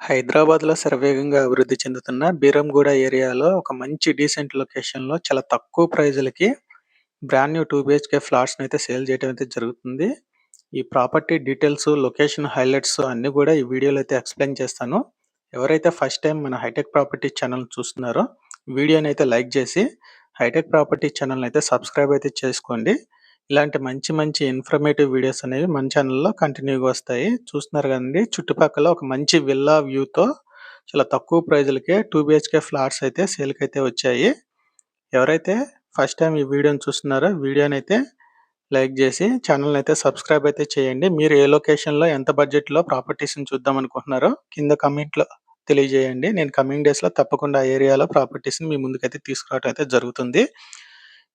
హైదరాబాద్‌లో శరవేగంగా అభివృద్ధి చెందుతున్న బీరంగూడ ఏరియాలో ఒక మంచి డీసెంట్ లొకేషన్‌లో చాలా తక్కువ ప్రైజ్‌లకి బ్రాండ్ న్యూ 2 బీహెచ్‌కే ఫ్లాట్స్‌నైతే సేల్ చేయడం అయితే జరుగుతుంది. ఈ ప్రాపర్టీ డీటెయిల్స్, లొకేషన్ హైలైట్స్ అన్నీ కూడా ఈ వీడియోలో అయితే ఎక్స్‌ప్లెయిన్ చేస్తాను. ఎవరైతే ఫస్ట్ టైం మన హైటెక్ ప్రాపర్టీ ఛానల్ చూస్తున్నారో వీడియోని అయితే లైక్ చేసి హైటెక్ ప్రాపర్టీ ఛానల్‌ని అయితే సబ్స్క్రైబ్ అయితే చేసుకోండి. ఇలాంటి మంచి మంచి ఇన్ఫర్మేటివ్ వీడియోస్ అనేవి మన ఛానల్‌లో కంటిన్యూగా వస్తాయి. చూస్తున్నారు కదండి చుట్టుపక్కల ఒక మంచి విల్లా వ్యూతో చాలా తక్కువ ప్రైజ్‌లకే టూ బీహెచ్‌కే ఫ్లాట్స్ అయితే సేల్‌కైతే వచ్చాయి. ఎవరైతే ఫస్ట్ టైం ఈ వీడియోని చూస్తున్నారో వీడియోనైతే లైక్ చేసి ఛానల్‌ని అయితే సబ్స్క్రైబ్ అయితే చేయండి. మీరు ఏ లొకేషన్‌లో ఎంత బడ్జెట్‌లో ప్రాపర్టీస్‌ని చూద్దాం అనుకుంటున్నారో కింద కమెంట్‌లో తెలియజేయండి. నేను కమింగ్ డేస్‌లో తప్పకుండా ఆ ఏరియాలో ప్రాపర్టీస్‌ని మీ ముందుకైతే తీసుకురావడం అయితే జరుగుతుంది.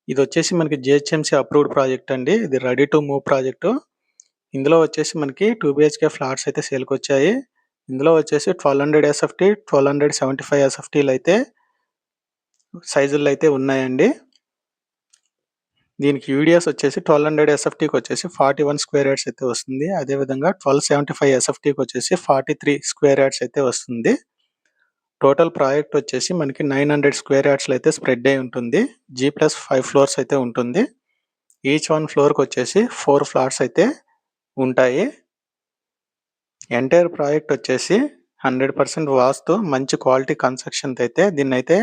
ఇది వచ్చేసి మనకి జిహెచ్ఎంసీ అప్రూవ్డ్ ప్రాజెక్ట్ అండి. ఇది రెడీ టు మూవ్ ప్రాజెక్టు. ఇందులో వచ్చేసి మనకి టూ బిహెచ్కే ఫ్లాట్స్ అయితే సేల్‌కొచ్చాయి. ఇందులో వచ్చేసి 1200 ఎస్ఎఫ్టీ, 1275 ఎస్ఎఫ్టీలు అయితే సైజుల్లో అయితే ఉన్నాయండి. దీనికి యూడిఎస్ వచ్చేసి 1200 ఎస్ఎఫ్టీకి వచ్చేసి 41 స్క్వేర్ యార్డ్స్ అయితే వస్తుంది. అదేవిధంగా 1275 ఎస్ఎఫ్టీకి వచ్చేసి 43 స్క్వేర్ యార్డ్స్ అయితే వస్తుంది. టోటల్ ప్రాజెక్ట్ వచ్చేసి మనకి 900 స్క్వేర్ యార్డ్స్‌లో అయితే స్ప్రెడ్ అయి ఉంటుంది. జీ ప్లస్ ఫైవ్ ఫ్లోర్స్ అయితే ఉంటుంది. ఈచ్ వన్ ఫ్లోర్‌కి వచ్చేసి ఫోర్ ఫ్లాట్స్ అయితే ఉంటాయి. ఎంటైర్ ప్రాజెక్ట్ వచ్చేసి 100% వాస్తు మంచి క్వాలిటీ కన్స్ట్రక్షన్ అయితే దీన్ని అయితే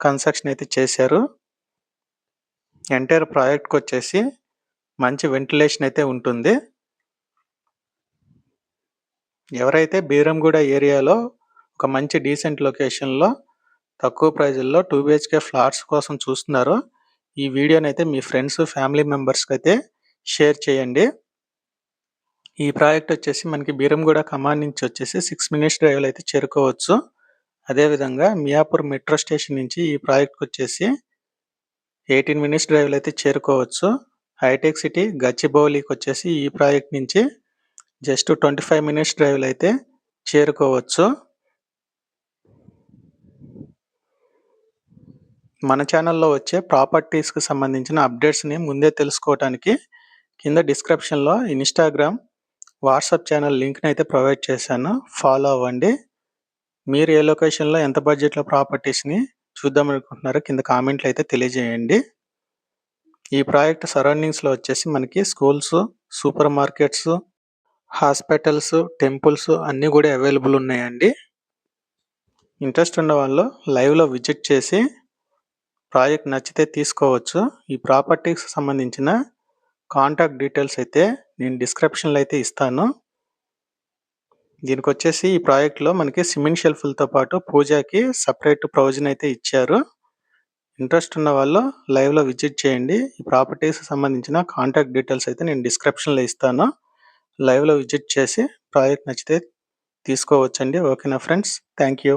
కన్స్ట్రక్షన్ అయితే చేశారు. ఎంటైర్ ప్రాజెక్ట్‌కి వచ్చేసి మంచి వెంటిలేషన్ అయితే ఉంటుంది. ఎవరైతే బీరంగూడ ఏరియాలో ఒక మంచి డీసెంట్ లొకేషన్‌లో తక్కువ ప్రైజ్లో టూ బీహెచ్‌కే ఫ్లాట్స్ కోసం చూస్తున్నారు ఈ వీడియోనైతే మీ ఫ్రెండ్స్, ఫ్యామిలీ మెంబర్స్‌కి అయితే షేర్ చేయండి. ఈ ప్రాజెక్ట్ వచ్చేసి మనకి బీరంగూడ కమాన్ నుంచి వచ్చేసి సిక్స్ మినిట్స్ డ్రైవ్‌లో అయితే చేరుకోవచ్చు. అదేవిధంగా మియాపూర్ మెట్రో స్టేషన్ నుంచి ఈ ప్రాజెక్ట్‌కి వచ్చేసి 18 మినిట్స్ డ్రైవ్‌లో అయితే చేరుకోవచ్చు. హైటెక్ సిటీ గచ్చిబౌలికి వచ్చేసి ఈ ప్రాజెక్ట్ నుంచి జస్ట్ 25 మినిట్స్ డ్రైవ్‌లో అయితే చేరుకోవచ్చు. మన ఛానల్‌లో వచ్చే ప్రాపర్టీస్‌కి సంబంధించిన అప్డేట్స్‌ని ముందే తెలుసుకోవటానికి కింద డిస్క్రిప్షన్‌లో ఇన్‌స్టాగ్రామ్, వాట్సాప్ ఛానల్ లింక్‌ని అయితే ప్రొవైడ్ చేశాను. ఫాలో అవ్వండి. మీరు ఏ లొకేషన్‌లో ఎంత బడ్జెట్‌లో ప్రాపర్టీస్‌ని చూద్దాం అనుకుంటున్నారో కింద కామెంట్లు అయితే తెలియజేయండి. ఈ ప్రాజెక్ట్ సరౌండింగ్స్‌లో వచ్చేసి మనకి schools, super markets, hospitals, temples అన్నీ కూడా అవైలబుల్ ఉన్నాయండి. ఇంట్రెస్ట్ ఉన్న వాళ్ళు లైవ్‌లో విజిట్ చేసి ప్రాజెక్ట్ నచ్చితే తీసుకోవచ్చు. ఈ ప్రాపర్టీస్‌కి సంబంధించిన కాంటాక్ట్ డీటెయిల్స్ అయితే నేను డిస్క్రిప్షన్‌లో అయితే ఇస్తాను. దీనికి వచ్చేసి ఈ ప్రాజెక్ట్‌లో మనకి సిమెంట్ షెల్ఫ్‌లతో పాటు పూజకి సెపరేట్ ప్రొవిజన్ అయితే ఇచ్చారు. ఇంట్రెస్ట్ ఉన్న వాళ్ళు లైవ్‌లో విజిట్ చేయండి. ఈ ప్రాపర్టీస్ సంబంధించిన కాంటాక్ట్ డీటెయిల్స్ అయితే నేను డిస్క్రిప్షన్‌లో ఇస్తాను. లైవ్‌లో విజిట్ చేసి ప్రాజెక్ట్ నచ్చితే తీసుకోవచ్చండి. ఓకేనా ఫ్రెండ్స్. Thank you.